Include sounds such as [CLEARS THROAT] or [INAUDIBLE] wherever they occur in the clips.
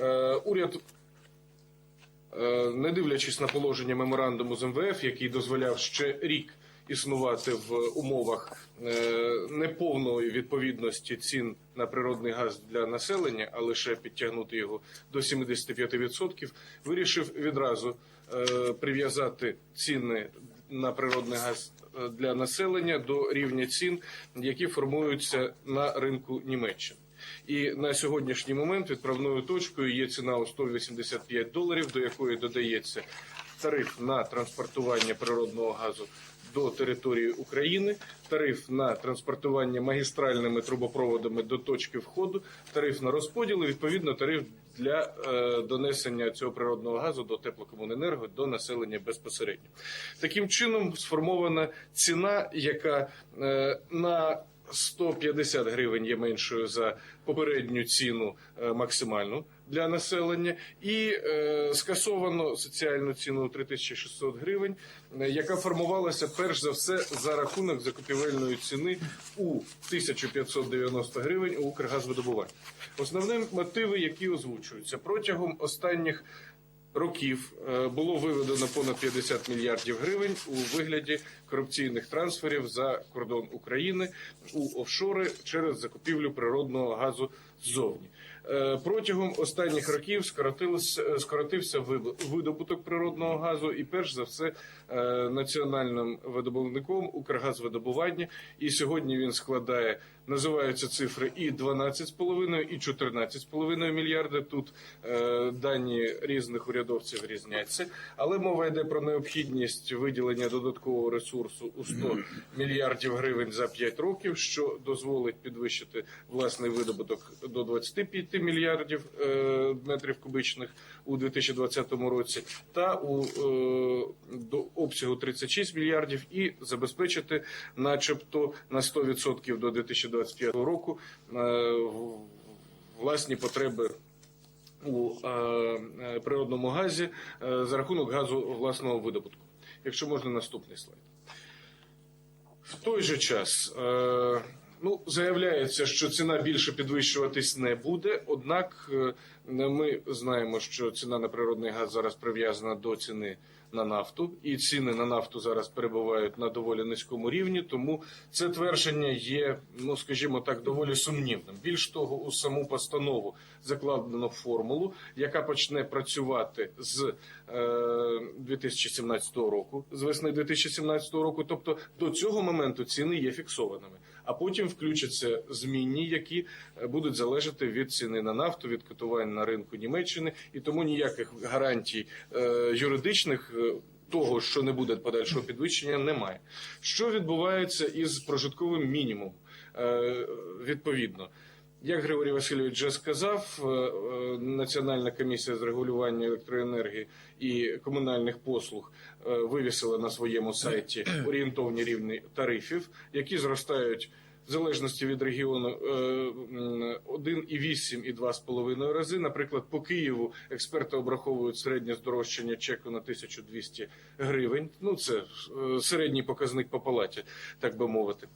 Е, Уряд, е, не дивлячись на положення меморандуму з МВФ, який дозволяв ще рік існувати в умовах е, неповної відповідності цін на природний газ для населення, а лише підтягнути його до 75%, вирішив відразу прив'язати ціни на природний газ для населення до рівня цін, які формуються на ринку Німеччини. І на сьогоднішній момент відправною точкою є ціна у 185 доларів, до якої додається тариф на транспортування природного газу до території України, тариф на транспортування магістральними трубопроводами до точки входу, тариф на розподіл і відповідно тариф для е, донесення цього природного газу до теплокомуненерго до населення безпосередньо. Таким чином сформована ціна, яка е, на 150 гривень є меншою за попередню ціну е, максимальну для населення, і е, скасовано соціальну ціну 3600 гривень, е, яка формувалася перш за все за рахунок закупівельної ціни у 1590 гривень у Укргазвидобування. Основні мотиви, які озвучуються протягом останніх років е, було виведено понад 50 мільярдів гривень у вигляді корупційних трансферів за кордон України у офшори через закупівлю природного газу ззовні. Е, Протягом останніх років скоротився видобуток природного газу, і перш за все е, національним видобувником Укргазвидобування. І сьогодні він складає називаються цифри і 12,5, і 14,5 мільярди. Тут е, дані різних урядовців різняться, але мова йде про необхідність виділення додаткового ресурсу у 100 мільярдів гривень за 5 років, що дозволить підвищити власний видобуток до 25 мільярдів е, метрів кубичних у 2020 році, та у е, до обсягу 36 мільярдів, і забезпечити, начебто, на 100% до 2025 року е, власні потреби. У е, е, природному газі е, за рахунок газу власного видобутку. Якщо можна, наступний слайд. В той же час е, ну, заявляється, що ціна більше підвищуватись не буде. Однак е, ми знаємо, що ціна на природний газ зараз прив'язана до ціни на нафту, і ціни на нафту зараз перебувають на доволі низькому рівні. Тому це твердження є, ну скажімо так, доволі сумнівним. Більш того, у саму постанову закладено формулу, яка почне працювати з е, 2017 року, з весни 2017 року. Тобто до цього моменту ціни є фіксованими. А потім включаться змінні, які е, будуть залежати від ціни на нафту, від котувань на ринку Німеччини, і тому ніяких гарантій е, юридичних. е, Того, що не буде подальшого підвищення, немає. Що відбувається із прожитковим мінімумом? Е, відповідно, як Григорій Васильович вже сказав, е, е, Національна комісія з регулювання електроенергії і комунальних послуг е, вивісила на своєму сайті [CLEARS THROAT] орієнтовні рівні тарифів, які зростають. В залежності від регіону е, 1,8 і 2,5 рази. Наприклад, по Києву експерти обраховують середнє здорожчання чеку на 1200 гривень. Ну це середній показник по палаті, так би мовити.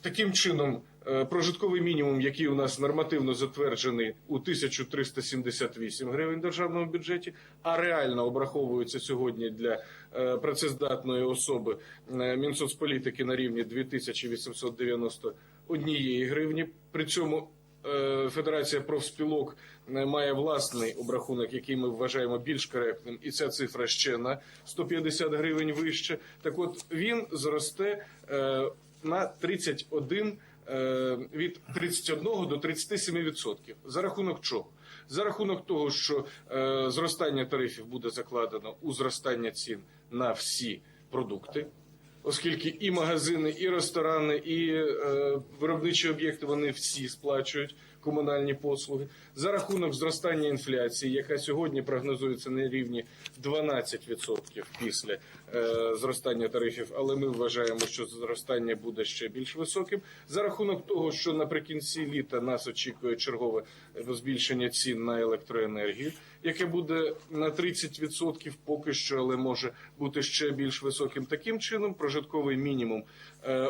Таким чином, прожитковий мінімум, який у нас нормативно затверджений у 1378 гривень державному бюджеті, а реально обраховується сьогодні для е, працездатної особи е, Мінсоцполітики на рівні 2891 гривні. При цьому е, Федерація профспілок е, має власний обрахунок, який ми вважаємо більш коректним, і ця цифра ще на 150 гривень вище. Так от він зросте е, на 31 е, від 31 до 37 відсотків. За рахунок чого? За рахунок того, що е, зростання тарифів буде закладено у зростання цін на всі продукти. Оскільки і магазини, і ресторани, і е, виробничі об'єкти вони всі сплачують комунальні послуги за рахунок зростання інфляції, яка сьогодні прогнозується на рівні 12% після е, зростання тарифів, але ми вважаємо, що зростання буде ще більш високим. За рахунок того, що наприкінці літа нас очікує чергове збільшення цін на електроенергію, яке буде на 30% поки що, але може бути ще більш високим. Таким чином, прожитковий мінімум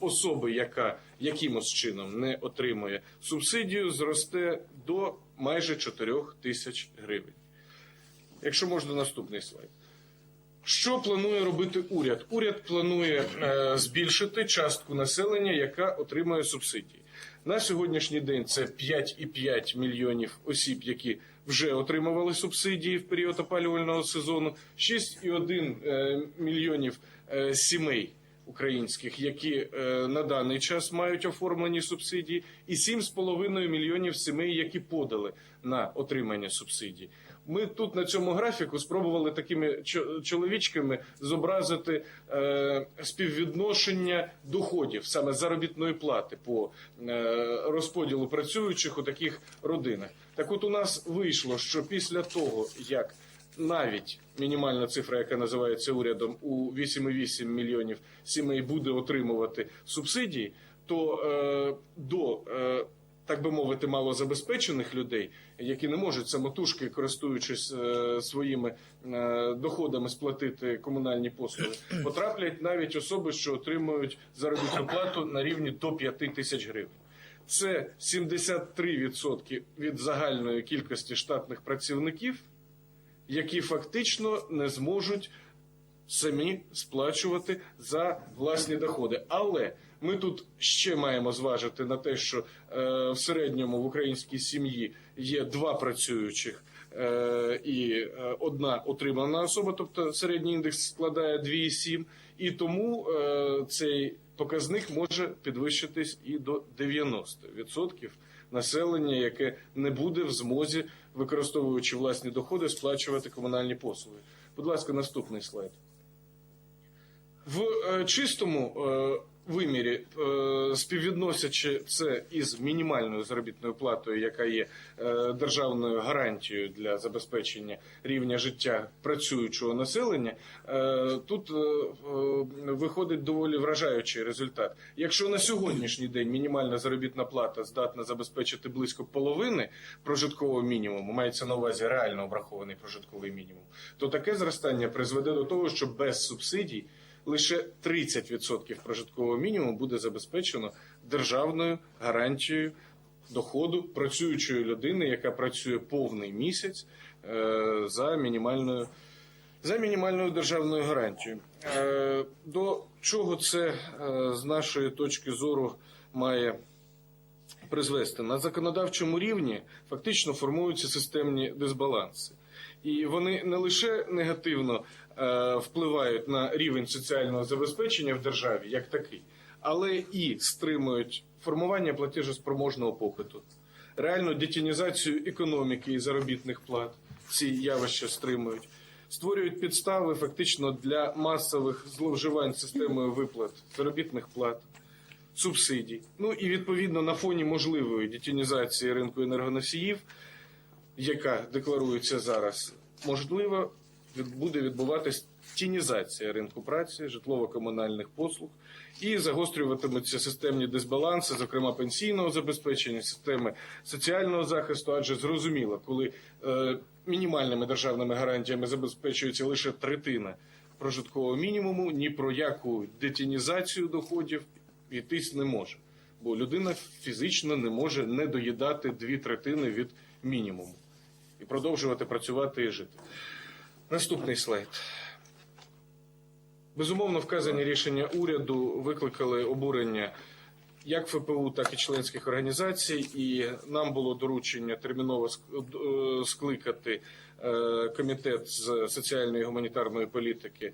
особи, яка якимось чином не отримує субсидію, зросте до майже 4 тисяч гривень. Якщо можна, наступний слайд. Що планує робити уряд? Уряд планує е, збільшити частку населення, яка отримує субсидії. На сьогоднішній день це 5,5 мільйонів осіб, які вже отримували субсидії в період опалювального сезону, 6,1 е, мільйонів е, сімей українських, які е, на даний час мають оформлені субсидії, і 7,5 мільйонів сімей, які подали на отримання субсидій. Ми тут на цьому графіку спробували такими чоловічками зобразити е, співвідношення доходів саме заробітної плати по е, розподілу працюючих у таких родинах. Так, от у нас вийшло, що після того як навіть мінімальна цифра, яка називається урядом, у 8,8 мільйонів сімей буде отримувати субсидії, то е, до е, так би мовити, малозабезпечених людей, які не можуть самотужки, користуючись е, своїми е, доходами, сплатити комунальні послуги, потраплять навіть особи, що отримують заробітну плату на рівні до 5 тисяч гривень. Це 73% від загальної кількості штатних працівників, які фактично не зможуть самі сплачувати за власні доходи. Але ми тут ще маємо зважити на те, що е, в середньому в українській сім'ї є два працюючих е, і е, одна отримана особа, тобто середній індекс складає 2,7, і тому е, цей показник може підвищитись і до 90% населення, яке не буде в змозі, використовуючи власні доходи, сплачувати комунальні послуги. Будь ласка, наступний слайд. В е, чистому е, вимірі, е, співвідносячи це із мінімальною заробітною платою, яка є е, державною гарантією для забезпечення рівня життя працюючого населення, е, тут виходить доволі вражаючий результат. Якщо на сьогоднішній день мінімальна заробітна плата здатна забезпечити близько половини прожиткового мінімуму, мається на увазі реально обрахований прожитковий мінімум, то таке зростання призведе до того, що без субсидій лише 30% прожиткового мінімуму буде забезпечено державною гарантією доходу працюючої людини, яка працює повний місяць е, за мінімальною. За мінімальною державною гарантією. Е, До чого це е, з нашої точки зору має призвести? На законодавчому рівні фактично формуються системні дисбаланси. І вони не лише негативно е, впливають на рівень соціального забезпечення в державі як такий, але і стримують формування платежоспроможного попиту, реальну детінізацію економіки і заробітних плат. Ці явища стримують, створюють підстави фактично для масових зловживань системою виплат заробітних плат. Субсидій, ну і відповідно на фоні можливої детінізації ринку енергоносіїв, яка декларується зараз, можливо, буде відбуватись тінізація ринку праці, житлово-комунальних послуг, і загострюватимуться системні дисбаланси, зокрема пенсійного забезпечення, системи соціального захисту, адже зрозуміло, коли е, мінімальними державними гарантіями забезпечується лише третина прожиткового мінімуму, ні про яку детінізацію доходів йтись не може. Бо людина фізично не може не доїдати дві третини від мінімуму і продовжувати працювати і жити. Наступний слайд. Безумовно, вказані рішення уряду викликали обурення як ФПУ, так і членських організацій, і нам було доручення терміново е, скликати е, комітет з соціальної і гуманітарної політики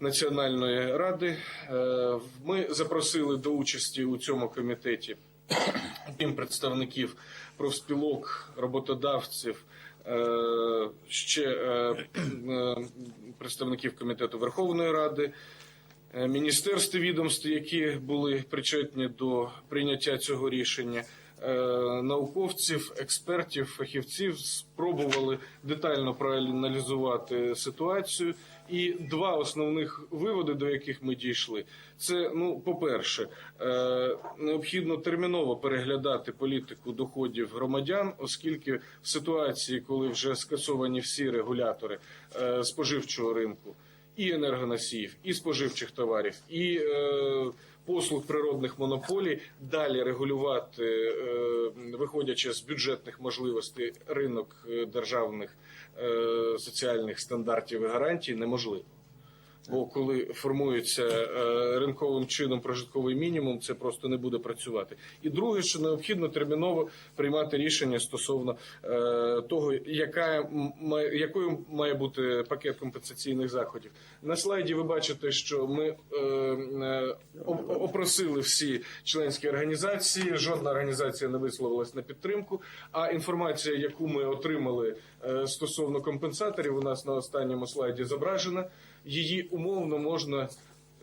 Національної ради. Е, Ми запросили до участі у цьому комітеті крім представників профспілок, роботодавців, ще е, е, представників комітету Верховної Ради, е, міністерств і відомств, які були причетні до прийняття цього рішення. Е, Науковців, експертів, фахівців спробували детально проаналізувати ситуацію. І два основних виводи, до яких ми дійшли, це ну, по-перше, е, необхідно терміново переглядати політику доходів громадян, оскільки в ситуації, коли вже скасовані всі регулятори е, споживчого ринку, і енергоносіїв, і споживчих товарів, і е, послуг природних монополій, далі регулювати, е, виходячи з бюджетних можливостей, ринок е, державних е, соціальних стандартів і гарантій неможливо. Бо коли формується е, ринковим чином прожитковий мінімум, це просто не буде працювати. І друге, що необхідно терміново приймати рішення стосовно е, того, яка має- якою має бути пакет компенсаційних заходів. На слайді ви бачите, що ми е, опросили всі членські організації. Жодна організація не висловилась на підтримку. А інформація, яку ми отримали стосовно компенсаторів, у нас на останньому слайді зображена. Її умовно можна,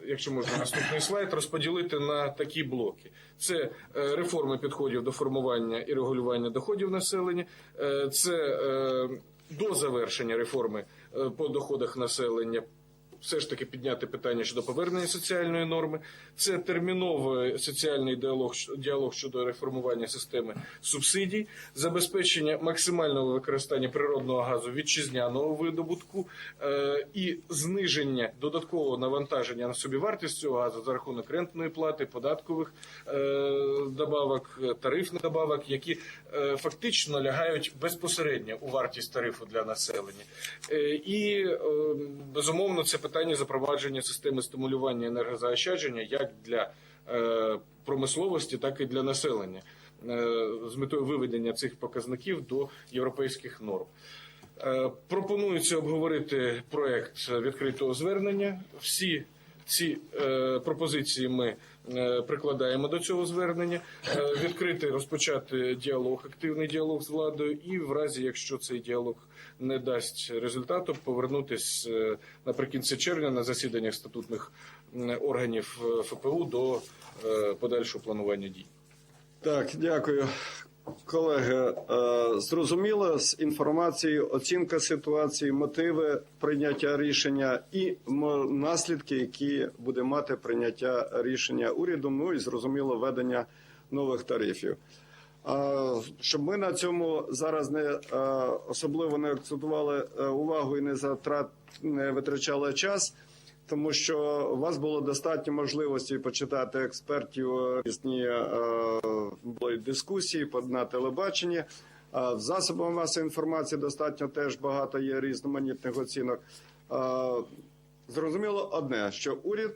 якщо можна наступний слайд, розподілити на такі блоки: це е, реформи підходів до формування і регулювання доходів населення, е, це е, до завершення реформи по доходах населення. Все ж таки підняти питання щодо повернення соціальної норми. Це терміновий соціальний діалог, діалог щодо реформування системи субсидій, забезпечення максимального використання природного газу вітчизняного видобутку е, і зниження додаткового навантаження на собівартість цього газу за рахунок рентної плати, податкових е, добавок, тарифних добавок, які е, фактично лягають безпосередньо у вартість тарифу для населення. І безумовно це питання запровадження системи стимулювання енергозаощадження як для е, промисловості, так і для населення е, з метою виведення цих показників до європейських норм. Е, Пропонується обговорити проект відкритого звернення. Всі ці пропозиції ми прикладаємо до цього звернення. Е, відкрити розпочати діалог, активний діалог з владою, і в разі, якщо цей діалог не дасть результату, повернутись е, наприкінці червня на засіданнях статутних органів е, ФПУ до е, подальшого планування дій. Так, дякую. Колеги, е, зрозуміло з інформацією, оцінка ситуації, мотиви прийняття рішення і наслідки, які буде мати прийняття рішення уряду. Ну і зрозуміло введення нових тарифів. Щоб ми на цьому зараз не е, особливо не акцентували е, увагу і не затрат не витрачали час. Тому що у вас було достатньо можливості почитати експертів е, різні е, були дискусії на телебаченні. А В засобах масової інформації достатньо теж багато є різноманітних оцінок. Е, Зрозуміло одне, що уряд